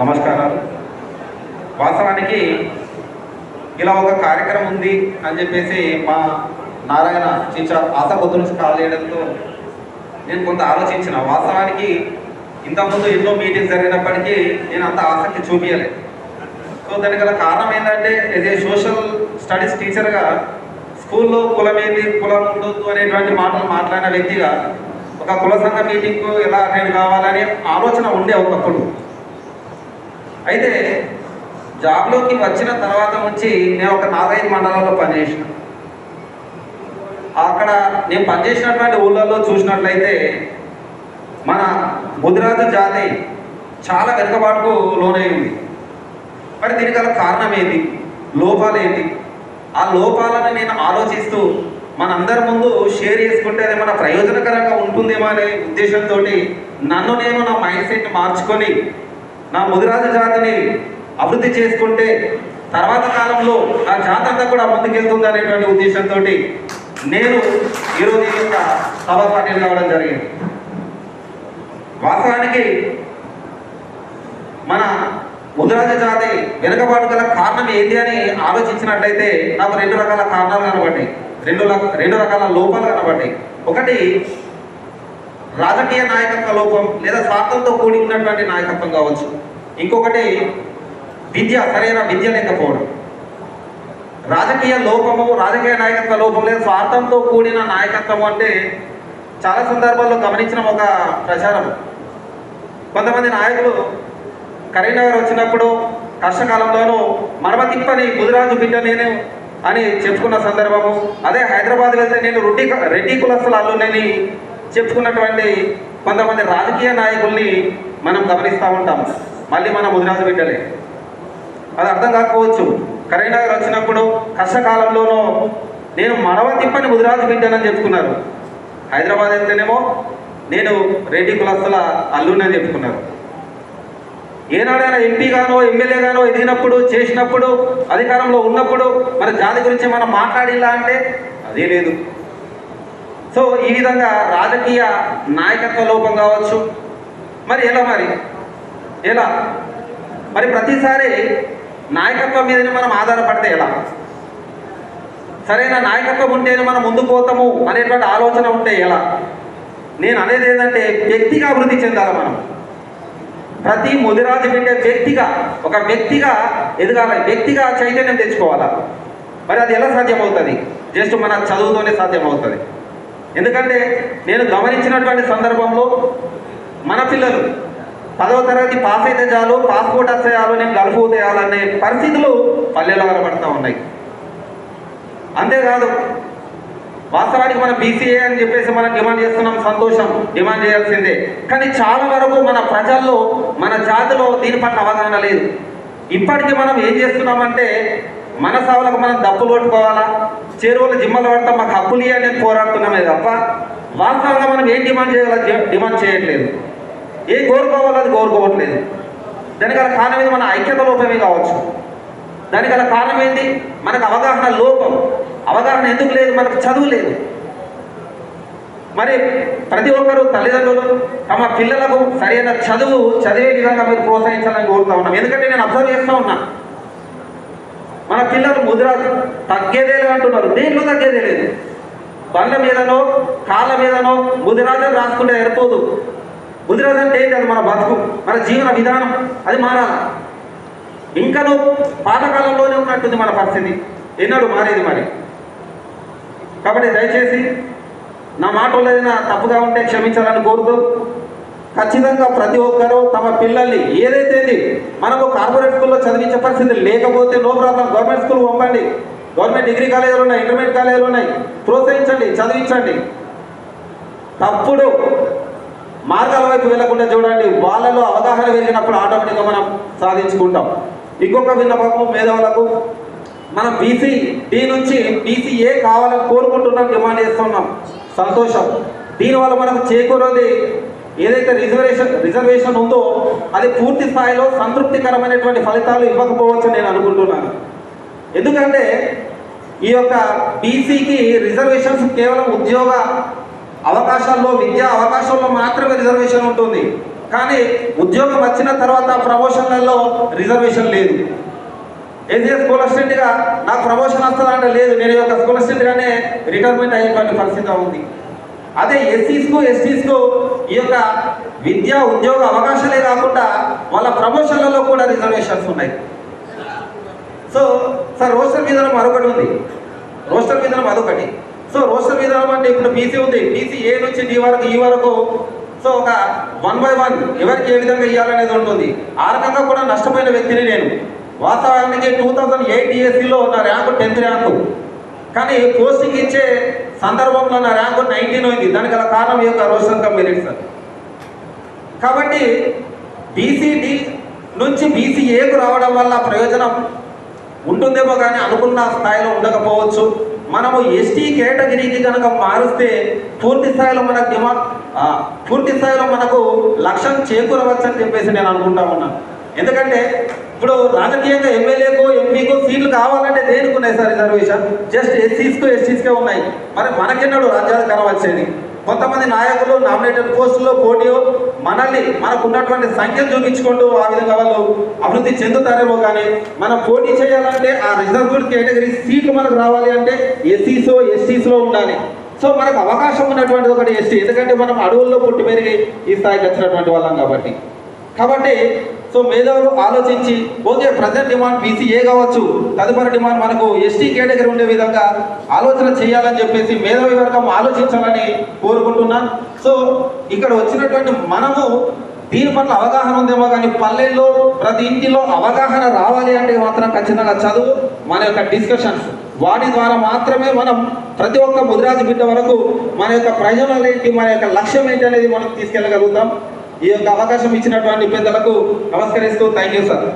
నమస్కారాలు. వాస్తవానికి ఇలా ఒక కార్యక్రమం ఉంది అని చెప్పేసి మా నారాయణ టీచర్ ఆశా పొద్దు కాల్ చేయడంతో నేను కొంత ఆలోచించిన. వాస్తవానికి ఇంతకుముందు ఎన్నో మీటింగ్స్ జరిగినప్పటికీ నేను అంత ఆసక్తి చూపించలేదు సో దానికి గల కారణం ఏంటంటే యాజ్ ఏ సోషల్ స్టడీస్ టీచర్గా స్కూల్లో కులం ఏంది కులం ఉండొద్దు అనేటువంటి మాటలు మాట్లాడిన వ్యక్తిగా ఒక కుల సంఘ మీటింగ్కు ఎలా అటెండ్ కావాలనే ఆలోచన ఉండే ఒకప్పుడు అయితే జాబ్లోకి వచ్చిన తర్వాత నుంచి నేను ఒక నాలుగైదు మండలాల్లో పనిచేసిన. అక్కడ నేను పనిచేసినటువంటి ఊళ్ళల్లో చూసినట్లయితే మన ముదిరాజు జాతి చాలా వెనుకబాటుకు లోనై ఉంది. మరి దీనికి గల కారణం ఏంటి లోపాలు ఏంటి? ఆ లోపాలను నేను ఆలోచిస్తూ మనందరి ముందు షేర్ చేసుకుంటే అది మన ప్రయోజనకరంగా ఉంటుందేమో అనే ఉద్దేశంతో నన్ను నేను నా మైండ్ సెట్ మార్చుకొని నా ముదిరాజు జాతిని అభివృద్ధి చేసుకుంటే తర్వాత కాలంలో నా జాతి అంతా కూడా ముందుకెళ్తుంది అనేటువంటి ఉద్దేశంతో నేను ఈరోజు ఈ యొక్క సభ పార్టీలు కావడం జరిగింది. వాస్తవానికి మన ముదిరాజు జాతి వెనుకబాటు గల కారణం ఏంటి అని ఆలోచించినట్లయితే నాకు రెండు రకాల కారణాలు కనబడ్డాయి. రెండు రెండు రకాల లోపాలు కనబడ్డాయి. ఒకటి రాజకీయ నాయకత్వ లోపం లేదా స్వార్థంతో కూడినటువంటి నాయకత్వం కావచ్చు. ఇంకొకటి విద్య సరైన విద్య లేకపోవడం. రాజకీయ లోపము రాజకీయ నాయకత్వ లోపం లేదా స్వార్థంతో కూడిన నాయకత్వం అంటే చాలా సందర్భాల్లో గమనించిన ఒక ప్రచారం. కొంతమంది నాయకులు కరీంనగర్ వచ్చినప్పుడు కష్టకాలంలోనూ మరమతిప్పని గుజరాజు బిడ్డ నేను అని చెప్పుకున్న సందర్భము. అదే హైదరాబాద్ వెళ్తే నేను రెడ్డి రెడ్డి కులస్తుల అల్లునని చెప్పుకున్నటువంటి కొంతమంది రాజకీయ నాయకుల్ని మనం గమనిస్తూ ఉంటాం. మళ్ళీ మనం ముదిరాజు బిడ్డలే. అది అర్థం కాకపోవచ్చు. కరీంనగర్ వచ్చినప్పుడు కష్టకాలంలోనూ నేను మడవ తిప్పని ముదిరాజు బిడ్డనని చెప్పుకున్నారు. హైదరాబాద్ వెళ్తేనేమో నేను రెడ్డి కులస్తుల అల్లునని చెప్పుకున్నారు. ఏనాడైనా ఎంపీగానో ఎమ్మెల్యేగానో ఎదిగినప్పుడు చేసినప్పుడు అధికారంలో ఉన్నప్పుడు మన జాతి గురించి మనం మాట్లాడిలా అంటే అదే లేదు. సో ఈ విధంగా రాజకీయ నాయకత్వ లోపం కావచ్చు. మరి ఎలా మరి? ఎలా? మరి ప్రతిసారి నాయకత్వం మీదనే మనం ఆధారపడితే ఎలా? సరైన నాయకత్వం ఉంటేనే మనం ముందుకు పోతాము అనేటువంటి ఆలోచన ఉంటే ఎలా? నేను అనేది ఏంటంటే వ్యక్తిగా అభివృద్ధి చెందాలి మనం. ప్రతి ముదిరాజు బిడ్డ వ్యక్తిగా ఒక వ్యక్తిగా ఎదగాలి. వ్యక్తిగా చైతన్యం తెచ్చుకోవాలా? మరి అది ఎలా సాధ్యమవుతుంది? జస్ట్ మన చదువుతోనే సాధ్యమవుతుంది. ఎందుకంటే నేను గమనించినటువంటి సందర్భంలో మన పిల్లలు పదవ తరగతి పాస్ అయితే చాలు పాస్పోర్ట్ వస్తే చాలు నేను గల్ఫ్ తేయాలనే పరిస్థితులు పల్లెల్లో కనబడుతూ ఉన్నాయి. అంతేకాదు వాస్తవానికి మనం బీసీఏ అని చెప్పేసి మనం డిమాండ్ చేస్తున్నాం సంతోషం డిమాండ్ చేయాల్సిందే. కానీ చాలా వరకు మన ప్రజల్లో మన జాతిలో దీని పట్ల అవగాహన లేదు. ఇప్పటికీ మనం ఏం చేస్తున్నామంటే మన సభలకు మనం దప్పు కొట్టుకోవాలా? చెరువుల జిమ్మలు పడతాం మాకు హక్కులు ఇవ్వండి అని పోరాడుతున్నామే తప్ప వాస్తవంగా మనం ఏం డిమాండ్ చేయాలో డిమాండ్ చేయట్లేదు. ఏం కోరుకోవాలో అది కోరుకోవట్లేదు. దానికి గల కారణం ఏంది? మన ఐక్యత లోపమే కావచ్చు. దానికి గల కారణం ఏంది? మనకు అవగాహన లోపం. అవగాహన ఎందుకు లేదు? మనకు చదువు లేదు. మరి ప్రతి ఒక్కరూ తల్లిదండ్రులు తమ పిల్లలకు సరైన చదువు చదివే విధంగా మీరు ప్రోత్సహించాలని కోరుతా ఉన్నాం. ఎందుకంటే నేను అబ్జర్వ్ చేస్తూ ఉన్నా. మన పిల్లలు ముద్ర తగ్గేదే అంటున్నారు. దేంట్లో తగ్గేదే లేదు. బండ్ల మీదనో కాళ్ళ మీదనో ముదిరాజని రాసుకుంటే సరిపోదు. ముదిరాజు అంటే ఏంటి అది మన బతుకు మన జీవన విధానం? అది మారాలి? ఇంకను పాతకాలంలోనే ఉన్నట్టుంది మన పరిస్థితి. ఎన్నడూ మారేది మరి? కాబట్టి దయచేసి నా మాట ఏదైనా తప్పుగా ఉంటే క్షమించాలని కోరుతూ ఖచ్చితంగా ప్రతి ఒక్కరూ తమ పిల్లల్ని ఏదైతే మనము మనకు కార్పొరేట్ స్కూల్లో చదివించే పరిస్థితి లేకపోతే నో ప్రాబ్లం. గవర్నమెంట్ స్కూల్ పంపండి. గవర్నమెంట్ డిగ్రీ కాలేజీలు ఉన్నాయి ఇంటర్మీడియట్ కాలేజీలు ఉన్నాయి. ప్రోత్సహించండి చదివించండి. తప్పుడు మార్గాల వైపు వెళ్ళకుండా చూడండి. వాళ్ళలో అవగాహన పెరిగినప్పుడు ఆటోమేటిక్గా మనం సాధించుకుంటాం. ఇంకొక విన్నపము మేధావులకు మనం బీసీ డి నుంచి బీసీ ఏ కావాలని కోరుకుంటున్నాం డిమాండ్ చేస్తున్నాం. సంతోషం. దీనివల్ల మనకు చేకూరేది ఏదైతే రిజర్వేషన్ రిజర్వేషన్ ఉందో అది పూర్తి స్థాయిలో సంతృప్తికరమైనటువంటి ఫలితాలు ఇవ్వకపోవచ్చు నేను అనుకుంటున్నాను. ఎందుకంటే ఈ యొక్క బీసీకి రిజర్వేషన్స్ కేవలం ఉద్యోగ అవకాశాల్లో విద్యా అవకాశాల్లో మాత్రమే రిజర్వేషన్ ఉంటుంది. కానీ ఉద్యోగం వచ్చిన తర్వాత ప్రమోషన్లలో రిజర్వేషన్ లేదు. ఏసీ స్కూల్ అసిస్టెంట్గా నాకు ప్రమోషన్ వస్తుందంటే లేదు. నేను యొక్క స్కూల్ అసిస్టెంట్గానే రిటైర్మెంట్ అయ్యేటువంటి పరిస్థితి ఉంది. అదే ఎస్సీస్కు ఎస్టీస్కు ఈ యొక్క విద్యా ఉద్యోగ అవకాశాలే కాకుండా వాళ్ళ ప్రమోషన్లలో కూడా రిజర్వేషన్స్ ఉన్నాయి. సో సార్ రోస్టర్ విధానం మరొకటి ఉంది. రోస్టర్ విధానం అదొకటి. సో రోస్టర్ విధానం అంటే ఇప్పుడు బీసీ ఉంది. బీసీ ఏ నుంచి డి వరకు ఈ వరకు సో ఒక వన్ బై వన్ ఎవరికి ఏ విధంగా ఇవ్వాలనేది ఉంటుంది. ఆ రకంగా కూడా నష్టపోయిన వ్యక్తిని నేను వాస్తవానికి టూ థౌజండ్ ఎయిట్ ఈఎస్సీలో నా ర్యాంకు టెన్త్ ర్యాంకు. కానీ పోస్టింగ్ ఇచ్చే సందర్భంలో నా ర్యాంకు నైన్టీన్ ఉంది దానికి గల కారణం ఈ యొక్క రోషన్ మెరిట్ సార్. కాబట్టి బీసీడి నుంచి బీసీఏకు రావడం వల్ల ప్రయోజనం ఉంటుందేమో కానీ అనుకున్న స్థాయిలో ఉండకపోవచ్చు. మనము ఎస్టీ కేటగిరీకి కనుక మారిస్తే పూర్తి స్థాయిలో మనకు డిమా పూర్తి స్థాయిలో మనకు లక్ష్యం చేకూరవచ్చు అని చెప్పేసి నేను అనుకుంటా ఉన్నాను. ఎందుకంటే ఇప్పుడు రాజకీయంగా ఎమ్మెల్యేకో ఎంపీకో సీట్లు కావాలంటే దేనికి ఉన్నాయి సార్ రిజర్వేషన్. జస్ట్ ఎస్సీస్కో ఎస్టీస్కే ఉన్నాయి. మరి మనకెన్నడు రాజ్యాధికారం వచ్చేది కొంతమంది నాయకులు నామినేటెడ్ పోస్టుల్లో పోటీ మనల్ని మనకు ఉన్నటువంటి సంఖ్యలు చూపించుకుంటూ ఆ విధంగా వాళ్ళు అభివృద్ధి చెందుతారేమో కానీ మనం పోటీ చేయాలంటే ఆ రిజర్వ్డ్ కేటగిరీ సీట్లు మనకు రావాలి అంటే ఎస్సీసో ఎస్టీస్లో ఉండాలి. సో మనకు అవకాశం ఉన్నటువంటిది ఒకటి ఎస్టీ ఎందుకంటే మనం అడవుల్లో పుట్టి పెరిగి ఈ స్థాయికి వచ్చినటువంటి వాళ్ళం కాబట్టి. కాబట్టి సో మేధావులు ఆలోచించి ఓకే ప్రజెంట్ డిమాండ్ బీసీఏ కావచ్చు తదుపరి డిమాండ్ మనకు ఎస్టీ కేటగిరీ ఉండే విధంగా ఆలోచన చేయాలని చెప్పేసి మేధావి వర్గం ఆలోచించాలని కోరుకుంటున్నాను సో ఇక్కడ వచ్చినటువంటి మనము దీని పట్ల అవగాహన ఉందేమో కానీ పల్లెల్లో ప్రతి ఇంటిలో అవగాహన రావాలి అంటే మాత్రం ఖచ్చితంగా చదువు మన యొక్క డిస్కషన్స్ వాటి ద్వారా మాత్రమే మనం ప్రతి ఒక్క ముదిరాజు బిడ్డ వరకు మన యొక్క ప్రయోజనాలు ఏంటి మన యొక్క లక్ష్యం ఏంటి అనేది మనం తీసుకెళ్ళగలుగుతాం. ఈ యొక్క అవకాశం ఇచ్చినటువంటి పెద్దలకు నమస్కరిస్తూ థ్యాంక్ యూ సార్